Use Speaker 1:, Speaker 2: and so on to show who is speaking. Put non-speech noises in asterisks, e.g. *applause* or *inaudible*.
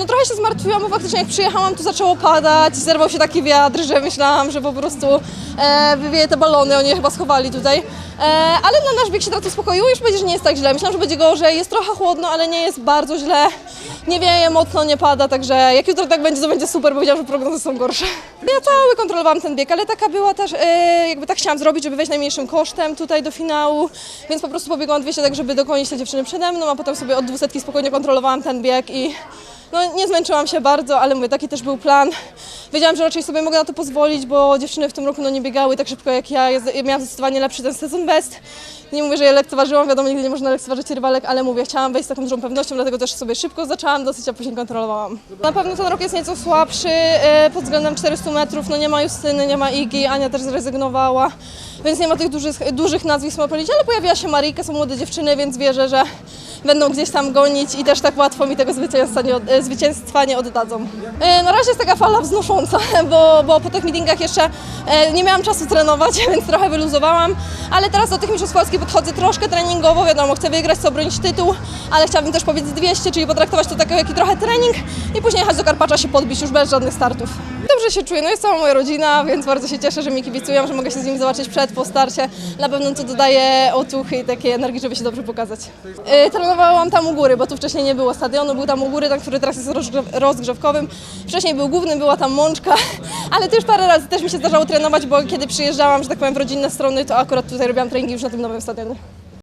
Speaker 1: no trochę się zmartwiłam, bo faktycznie jak przyjechałam, to zaczęło padać, zerwał się taki wiatr, że myślałam, że po prostu e, wywieje te balony, oni je chyba schowali tutaj. E, ale na nasz bieg się teraz uspokoiło, już będzie, że nie jest tak źle. Myślałam, że będzie gorzej, jest trochę chłodno, ale nie jest bardzo źle. Nie wieje mocno, nie pada, także jak jutro tak będzie, to będzie super, bo wiedziałam, że prognozy są gorsze. Ja cały kontrolowałam ten bieg, ale taka była też, e, jakby tak chciałam zrobić, żeby wejść najmniejszym kosztem tutaj do finału, więc po prostu pobiegłam 200 tak, żeby dogonić te dziewczyny przede mną, a potem sobie od 200 spokojnie kontrolowałam ten bieg i no, nie zmęczyłam się bardzo, ale mówię, taki też był plan. Wiedziałam, że raczej sobie mogę na to pozwolić, bo dziewczyny w tym roku no, nie biegały tak szybko jak ja. Ja miałam zdecydowanie lepszy ten sezon best. Nie mówię, że je lekceważyłam, wiadomo, nigdy nie można lekceważyć rywalek, ale mówię, chciałam wejść z taką dużą pewnością, dlatego też sobie szybko zaczęłam dosyć, a później kontrolowałam. Na pewno ten rok jest nieco słabszy e, pod względem 400 metrów. No nie ma Justyny, nie ma Igi, Ania też zrezygnowała, więc nie ma tych dużych, dużych nazwisk, można powiedzieć, ale pojawiła się Marika, są młode dziewczyny, więc wierzę, że będą gdzieś tam gonić i też tak łatwo mi tego zwycięstwa nie, e, zwycięstwa nie oddadzą. E, Na razie jest taka fala wznosząca, *laughs* bo, bo po tych meetingach jeszcze e, nie miałam czasu trenować, *laughs* więc trochę wyluzowałam, ale teraz do tych mistrzostw Polski podchodzę troszkę treningowo, wiadomo, chcę wygrać, chcę obronić tytuł, ale chciałabym też pobiec 200, czyli potraktować to tak jak i trochę trening i później jechać do Karpacza się podbić już bez żadnych startów. Dobrze się czuję, no jest cała moja rodzina, więc bardzo się cieszę, że mi kibicują, że mogę się z nimi zobaczyć przed, po starcie. Na pewno to dodaje otuchy i takiej energii, żeby się dobrze pokazać. Yy, trenowałam tam u góry, bo tu wcześniej nie było stadionu, był tam u góry, który teraz jest rozgrzew rozgrzewkowym. Wcześniej był główny, była tam mączka, *laughs* ale też parę razy też mi się zdarzało trenować, bo kiedy przyjeżdżałam, że tak powiem, w rodzinne strony, to akurat tutaj robiłam treningi już na tym nowym stadionie.